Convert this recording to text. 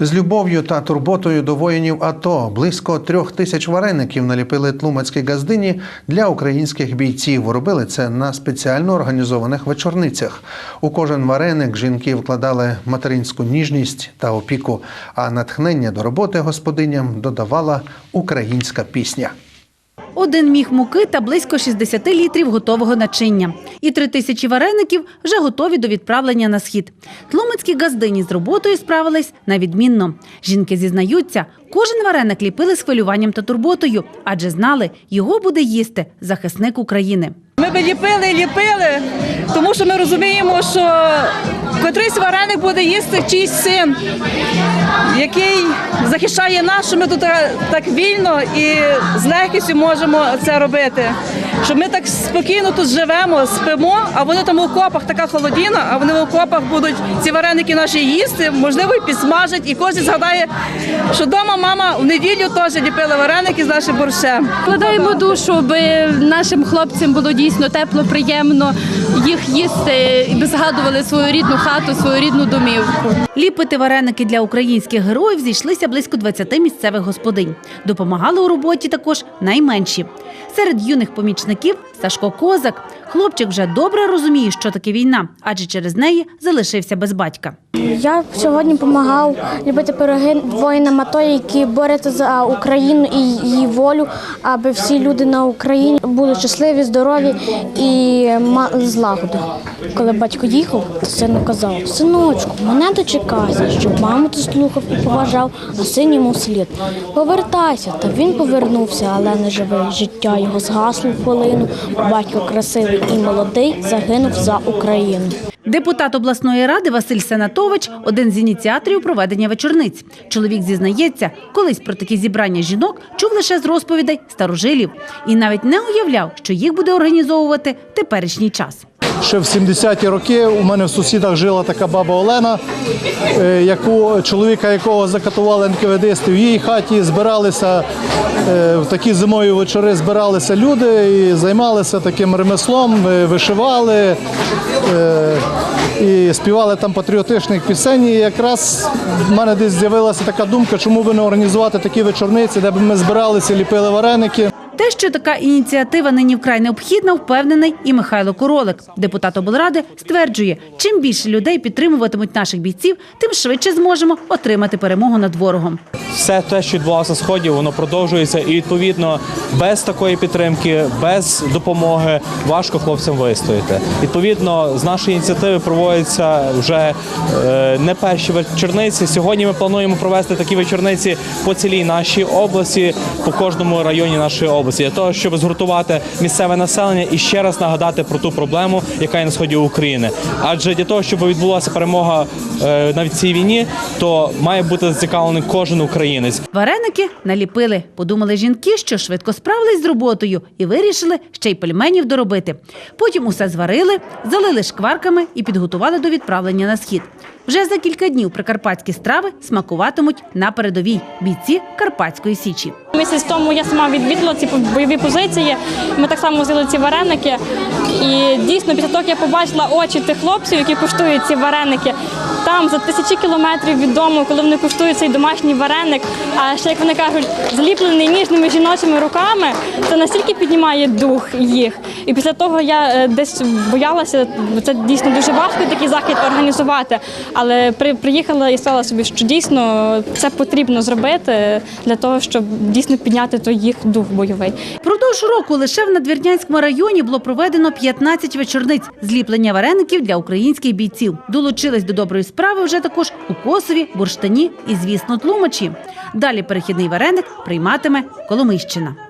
З любов'ю та турботою до воїнів АТО близько трьох тисяч вареників наліпили тлумацькі газдині для українських бійців. Робили це на спеціально організованих вечорницях. У кожен вареник жінки вкладали материнську ніжність та опіку, а натхнення до роботи господиням додавала українська пісня. Один міг муки та близько 60 літрів готового начиння. І три тисячі вареників вже готові до відправлення на схід. Тлумацькі газдині з роботою справились на відмінно. Жінки зізнаються, кожен вареник ліпили з хвилюванням та турботою, адже знали, його буде їсти захисник України. Ми би ліпили ліпили, тому що ми розуміємо, що котрийсь вареник буде їсти чийсь син, який захищає нас, що ми тут так вільно і з легкістю можемо це робити. Що ми так спокійно тут живемо, спимо, а вони там у окопах така холодіна, а вони в окопах будуть ці вареники наші їсти, можливо, і підсмажать, і кожен згадає, що вдома мама в неділю теж ліпила вареники з нашим борщем. Вкладаємо душу, аби нашим хлопцям було дійсно тепло, приємно їх їсти і згадували свою рідну хату, свою рідну домівку. Ліпити вареники для українських героїв зійшлися близько 20 місцевих господинь. Допомагали у роботі також найменші. Серед юних помічників захисників Сашко Козак. Хлопчик вже добре розуміє, що таке війна, адже через неї залишився без батька. Я сьогодні допомагав любити пироги воїнам АТО, які борються за Україну і її волю, аби всі люди на Україні були щасливі, здорові і мали злагоду. Коли батько їхав, то сину казав: синочку, мене дочекайся, щоб маму ти слухав і поважав, а син йому слід. Повертайся. Та він повернувся, але не живий. Життя його згасло в хвилину. Батько красивий і молодий загинув за Україну. Депутат обласної ради Василь Сенатович – один з ініціаторів проведення вечорниць. Чоловік зізнається, колись про такі зібрання жінок чув лише з розповідей старожилів і навіть не уявляв, що їх буде організовувати теперішній час. Ще в 70-ті роки у мене в сусідах жила така баба Олена, е, яку чоловіка якого закатували НКВДсти. В її хаті збиралися е, в такі зимові вечори збиралися люди і займалися таким ремеслом, е, вишивали і співали там патріотичних пісень. І якраз в мене десь з'явилася така думка, чому би не організувати такі вечорниці, де б ми збиралися, ліпили вареники. Те, що така ініціатива нині вкрай необхідна, впевнений і Михайло Королик. Депутат облради стверджує, чим більше людей підтримуватимуть наших бійців, тим швидше зможемо отримати перемогу над ворогом. все те, що відбувалося на сході, воно продовжується, і відповідно без такої підтримки, без допомоги важко хлопцям вистояти. Відповідно, з нашої ініціативи проводяться вже е, не перші вечорниці. Сьогодні ми плануємо провести такі вечорниці по цілій нашій області, по кожному районі нашої області, для того, щоб згуртувати місцеве населення і ще раз нагадати про ту проблему, яка є на сході України. Адже для того, щоб відбулася перемога е, в цій війні, то має бути зацікавлений кожен українець. Вареники наліпили. Подумали жінки, що швидко справились з роботою і вирішили ще й пельменів доробити. Потім усе зварили, залили шкварками і підготували до відправлення на схід. Вже за кілька днів прикарпатські страви смакуватимуть на передовій бійці Карпатської січі. Місяць тому я сама відвідала ці бойові позиції. Ми так само взяли ці вареники. І дійсно, після того, як я побачила очі тих хлопців, які куштують ці вареники, там за тисячі кілометрів від дому, коли вони куштують цей домашній вареник, а ще як вони кажуть, зліплений ніжними жіночими руками, це настільки піднімає дух їх. І після того я е, десь боялася, бо це дійсно дуже важко такий захід організувати. Але при, приїхала і сказала собі, що дійсно це потрібно зробити для того, щоб дійсно підняти той їх дух бойовий. Продовж року лише в Надвірнянському районі було проведено 15 вечорниць зліплення вареників для українських бійців. Долучились до доброї справи вже також у Косові, Бурштині і, звісно, Тлумачі. Далі перехідний вареник прийматиме Коломийщина.